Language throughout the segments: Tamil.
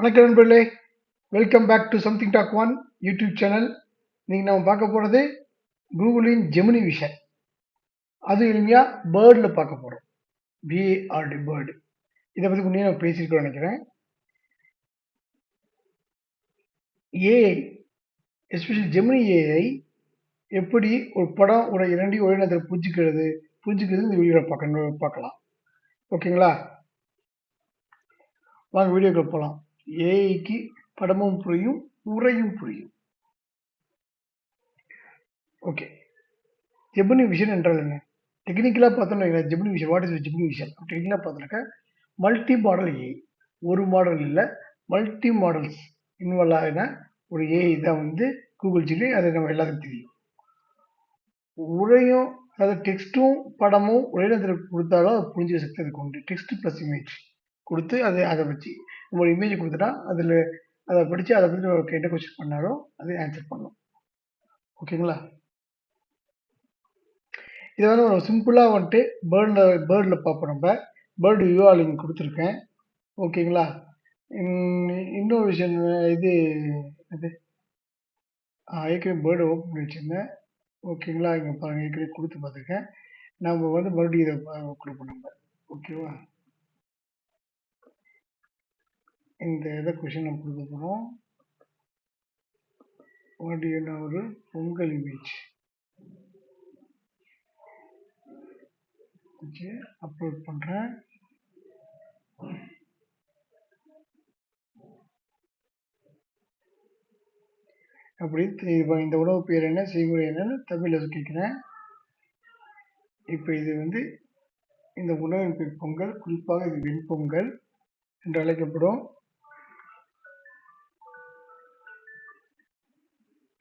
வணக்கம் நண்பர்களே. Welcome back to something talk on YouTube channel நீங்கள் நம்ம பார்க்க போகிறது கூகுளின் ஜெமினி விஷன். அது எளிமையாக பேர்டில் பார்க்க போகிறோம் பிஏஆர்டி பேர்டு. இதை பற்றி முன்னே நான் பேசியிருக்கோம் நினைக்கிறேன். ஏஐ எஸ்பெஷலி ஜெமினி ஏஐ எப்படி ஒரு படம் ஒரு இரண்டையும் ஒரே நேரத்தில் புரிஞ்சுக்கிறது புரிஞ்சுக்கிறது இந்த வீடியோவில் பார்க்கணும் பார்க்கலாம். ஓகேங்களா? வாங்க வீடியோக்குள்ள போகலாம் ஏஐக்கு படமும் புரியும் உரையும் புரியும். ஓகே ஜெபினி விஷன் என்றால் என்ன? டெக்னிக்கலாக பார்த்தோம்னா Gemini vision what is Gemini vision டெக்னிக்கலாக பார்த்தோம்னாக்கா மல்டி மாடல் ஏஐ ஒரு மாடல் இல்லை மல்டி மாடல்ஸ் இன்வால்வ் ஆகின ஒரு ஏஐ தான் வந்து கூகுள் ஜிலி அது நம்ம எல்லாத்துக்கும் தெரியும். உரையும் அதாவது டெக்ஸ்ட்டும் படமும் ஒரே நேரத்தில் கொடுத்தாலும் அது புரிஞ்சுக்க சக்தி அதுக்கு உண்டு. டெக்ஸ்ட் ப்ளஸ் இமேஜ் கொடுத்து அதை அதை வச்சு நம்ம ஒரு இமேஜ் கொடுத்துட்டா அதில் அதை படித்து அதை பற்றி ஒரு கேட்ட கொஸ்டின் பண்ணாலும் அதை ஆன்சர் பண்ணும். ஓகேங்களா இதை வந்து ஒரு சிம்பிளாக வந்துட்டு பேர்டில் பேர்டில் பார்ப்போம் நம்ம. பேர்டு யூஆர் லிங்க் கொடுத்துருக்கேன் ஓகேங்களா இன்னொரு விஷயம் இது இது ஆ, ஏற்கனவே பேர்டு ஓப்பன் பண்ணி வச்சுருந்தேன். ஓகேங்களா இங்கே பாருங்கள் ஏற்கனவே கொடுத்து பார்த்துருக்கேன். நம்ம வந்து மறுபடியும் இதை கொடுப்போம் நம்ம. ஓகேவா இந்த இதை கொஷின் நம்ம கொடுக்க போகிறோம் வாட் என்ன ஒரு பொங்கல் இமேஜ் ஓகே அப்லோட் பண்ணுறேன் அப்படி இப்போ இந்த உணவு பேர் என்ன செய்முறை என்னன்னு தமிழில் கேட்குறேன் இப்போ இது வந்து இந்த உணவின் பொங்கல் குறிப்பாக இது வெண்பொங்கல் என்று அழைக்கப்படும்.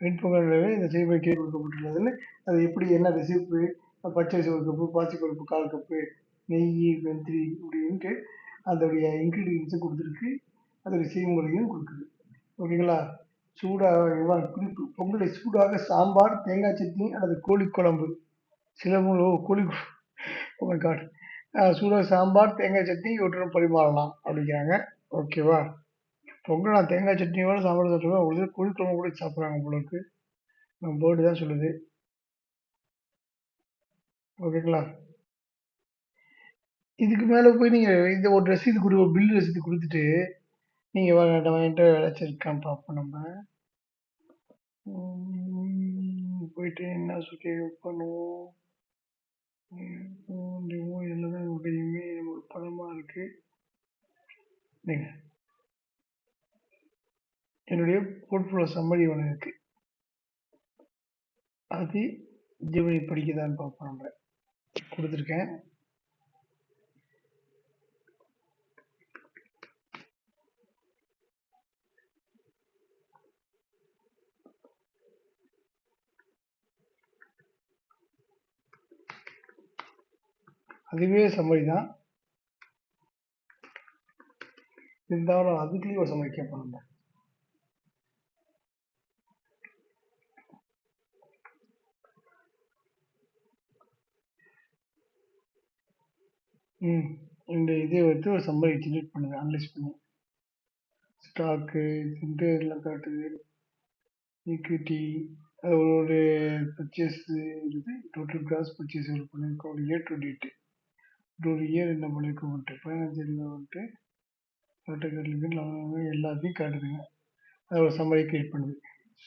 வெண்பொங்கல் இந்த செய்முறை கீழ் கொடுக்கப்பட்டுள்ளதில் அது எப்படி என்ன ரெசிபி பச்சை சோறு ஒரு கப்பு பாசிப்பருப்பு கால் கப்பு நெய் வெந்திரி அப்படின்ட்டு அதோடைய இன்க்ரீடியன்ஸும் கொடுத்துருக்கு. அதோடைய செய்முறையும் கொடுக்குது. ஓகேங்களா? சூடாக குறிப்பு பொங்கலை சூடாக சாம்பார் தேங்காய் சட்னி அல்லது கோழி குழம்பு. சில கோழி ஓ காட் சூடாக சாம்பார் தேங்காய் சட்னி இவற்றுடன் பரிமாறலாம் அப்படிங்கிறாங்க. ஓகேவா? பொங்கல் நான் தேங்காய் சட்னியோட சாம்பார் சாப்பிடுவேன் ஒரு சிலர் கூட சாப்பிட்றாங்க போல இருக்கு நம்ம பேர்டு தான் சொல்லுது ஓகேங்களா இதுக்கு மேலே போய் நீங்கள் இந்த ஒரு ரசீது கொடு ஒரு பில் ரசீது கொடுத்துட்டு நீங்கள் வாங்க என்கிட்ட விளைச்சிருக்கான்னு பார்ப்போம் நம்ம போயிட்டு என்ன சொல்லி பண்ணுவோம் டெமோ இதில் தான் உடையுமே ஒரு படமாக இருக்குது நீங்கள் என்னுடைய போர்ட்ஃபோலியோ சம்மரி ஒன்று இருக்கு. அது ஜெமினி படிக்கதான்னு பார்ப்போம் நம்ம. கொடுத்துருக்கேன். அதுவே சம்மரி தான். இருந்தாலும் அதுக்குள்ளேயும் ஒரு சம்மரி கேட்போம் நம்ம. ம். இந்த இதை வச்சு ஒரு சம்மரி ஜென்ரேட் பண்ணுது அனலைஸ் பண்ணி. ஸ்டாக்கு இதுன்ட்டு எல்லாம் காட்டுது. ஈக்விட்டி அதோட பர்ச்சேஸ் இருக்குது டோட்டல் கிராஸ் பர்ச்சேஸ் எவ்வளோ பண்ணியிருக்கோம் ஒரு இயர் டு டேட்டு ஒரு இயர் என்ன பண்ணியிருக்கோம் வந்துட்டு ஃபைனான்சியல் வந்துட்டு கேட்டகரி எல்லாத்தையும் காட்டுதுங்க. அது ஒரு சம்மரி கிரியேட் பண்ணுது.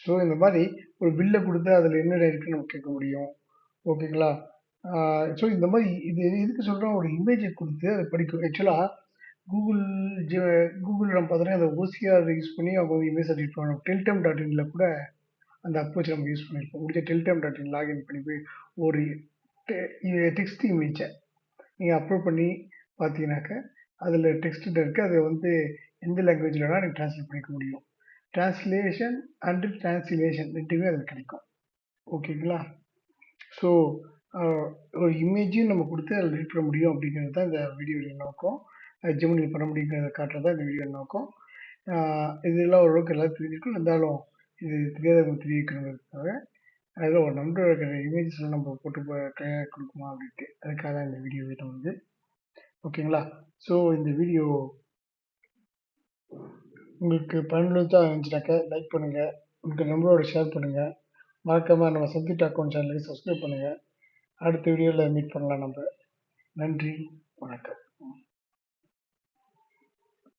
ஸோ இந்த மாதிரி ஒரு பில்லை கொடுத்து அதில் என்னென்ன இருக்குன்னு நம்ம கேட்க முடியும். ஓகேங்களா ஸோ இந்த மாதிரி இது எதுக்கு சொல்கிறோம் ஒரு இமேஜை கொடுத்து அதை படிக்கும் ஆக்சுவலாக கூகுள் ஜெ கூகுள் நம்ம பார்த்தோன்னா அந்த ஓசிஆர் யூஸ் பண்ணி அவங்க வந்து இமேஜ் சர்ச் பண்ணுவோம் டெல்டம் டாட் இனில் கூட அந்த அப்ரோச் நம்ம யூஸ் பண்ணியிருப்போம். முடிஞ்ச டெல்டம் டாட் இன் லாகின் பண்ணி போய் ஒரு டெக்ஸ்ட் இமேஜை நீங்கள் அப்லோட் பண்ணி பார்த்தீங்கன்னாக்க அதில் டெக்ஸ்ட் இருக்குது அதை வந்து எந்த லாங்குவேஜில் வேணால் நீங்கள் ட்ரான்ஸ்லேட் பண்ணிக்க முடியும். ட்ரான்ஸ்லேஷன் அண்டு ட்ரான்ஸ்லேஷன் ரெண்டுமே அதில் கிடைக்கும். ஓகேங்களா ஸோ ஒரு இமேஜையும் நம்ம கொடுத்து அதில் ரீட் பண்ண முடியும் அப்படிங்கிறது தான் இந்த வீடியோவில் நோக்கம். ஜெமினியில் பண்ண முடியுங்கிறத காட்டுறது தான் இந்த வீடியோ நோக்கம். இதெல்லாம் ஓரளவுக்கு எல்லாம் தெரிஞ்சிருக்கும். இருந்தாலும் இது தெரியாதவங்க தெரிவிக்கணுங்கிறதுக்காக அதில் ஒரு நம்பர் இருக்கிற இமேஜஸ்லாம் நம்ம போட்டு போ- கொடுக்குமா அப்படின்ட்டு அதுக்காக தான் இந்த வீடியோ வீட்டம் வந்து ஓகேங்களா ஸோ இந்த வீடியோ உங்களுக்கு பயனுள்ளதாக இருந்துச்சுனாக்கா லைக் பண்ணுங்கள் உங்கள் நம்பரோட ஷேர் பண்ணுங்கள் மறக்காமல் நம்ம சப்ஜெக்ட் அக்கௌண்ட் சேனலுக்கு சப்ஸ்கிரைப் பண்ணுங்கள் அடுத்த வீடியோவில் மீட் பண்ணலாம் நம்ம. நன்றி வணக்கம்.